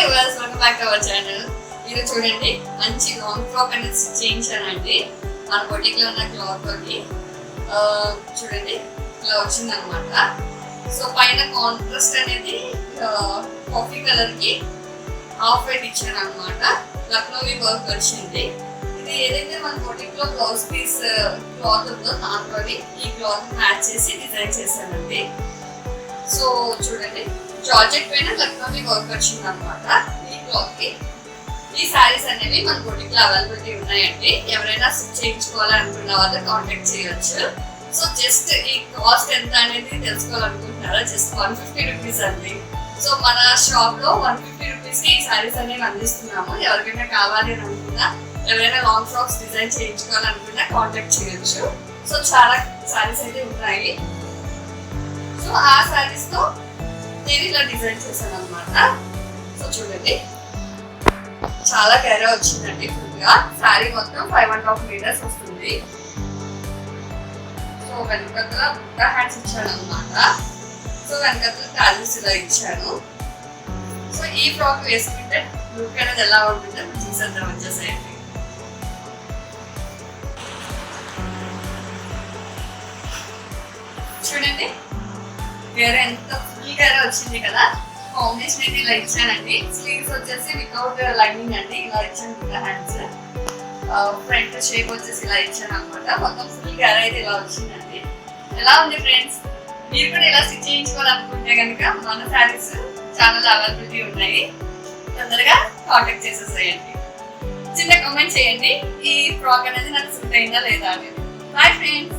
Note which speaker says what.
Speaker 1: Yours welcome back to our channel. ఇది చూడండి మంచి లాంగ్ ఫ్రాక్ అనేది స్టిచ్ చేయించానండి మన బొటిక్లో ఉన్న క్లాత్ తోటి చూడండి ఇలా వచ్చింది అనమాట సో పైన కాంట్రాస్ట్ అనేది కాఫీ కలర్కి హాఫ్ వైట్ ఇచ్చాను అనమాట లక్నోవి వర్క్ వచ్చింది. ఇది ఏదైతే మన బొటిక్లో బ్లౌజ్ పీస్ క్లాత్ ఉందో దాంతో ఈ క్లాత్ మ్యాచ్ చేసి డిజైన్ చేశానండి. సో చూడండి ప్రాజెక్ట్ పైన లక్నోవి వర్క్ వచ్చింది అనమాట ఈ క్లాత్కి ఈ సారీస్ అనేవి మన బొటిక్లో అవైలబిలిటీ ఉన్నాయండి. ఎవరైనా స్టిచ్ చేయించుకోవాలనుకున్న వాళ్ళు కాంటాక్ట్ చేయొచ్చు. సో జస్ట్ ఈ కాస్ట్ ఎంత అనేది తెలుసుకోవాలనుకుంటున్నారా? జస్ట్ వన్ ఫిఫ్టీ రూపీస్ అండి. సో మన షాప్లో వన్ ఫిఫ్టీ రూపీస్కి ఈ సారీస్ అనేవి అందిస్తున్నాము. ఎవరికైనా కావాలి అని అనుకున్నా ఎవరైనా లాంగ్ ఫ్రాక్స్ డిజైన్ చేయించుకోవాలనుకున్నా కాంటాక్ట్ చేయొచ్చు. సో చాలా సారీస్ అయితే ఉన్నాయి. సో ఆ సారీస్తో ఇలా డిజైన్ చేశాను అనమాట సో చూడండి. చాలా గెర వచ్చిందండి ఫుల్గా శారీ మొత్తం ఫైవ్ అండ్ హాఫ్ మీటర్స్ వస్తుంది. సో వెనకతల బుట్ట హ్యాండ్స్ ఇచ్చాను అనమాట సో వెనకతల టాజెస్ ఇలా ఇచ్చాను. సో ఈ ఫ్రాక్ వేసుకుంటే లుక్ అనేది ఎలా ఉంటుందో చూసేద్దాం వచ్చేసేయండి చూడండి. వేరే ఎంత ఫుల్ గెర వచ్చింది కదా? కాంబినేషన్ అయితే ఇలా ఇచ్చానండి స్లీవ్స్ వచ్చేసి వితౌట్ లైనింగ్ అండి. ఇలా ఇచ్చాను కూడా హ్యాండ్స్ ఫ్రంట్ షేప్ వచ్చేసి ఇలా ఇచ్చాను అనమాట మొత్తం ఫుల్ గ్యార్ అయితే ఇలా వచ్చిందండి. ఎలా ఉంది ఫ్రెండ్స్ మీరు కూడా ఇలా స్టిచ్ చేయించుకోవాలనుకుంటే కనుక మన శారీస్ చాలా అవైలబిలిటీ ఉన్నాయి. తొందరగా కాంటాక్ట్ చేసేసేయండి. చిన్న కామెంట్ చేయండి. ఈ ఫ్రాక్ అనేది నాకు సూట్ అయిందా లేదా అనేది. Bye friends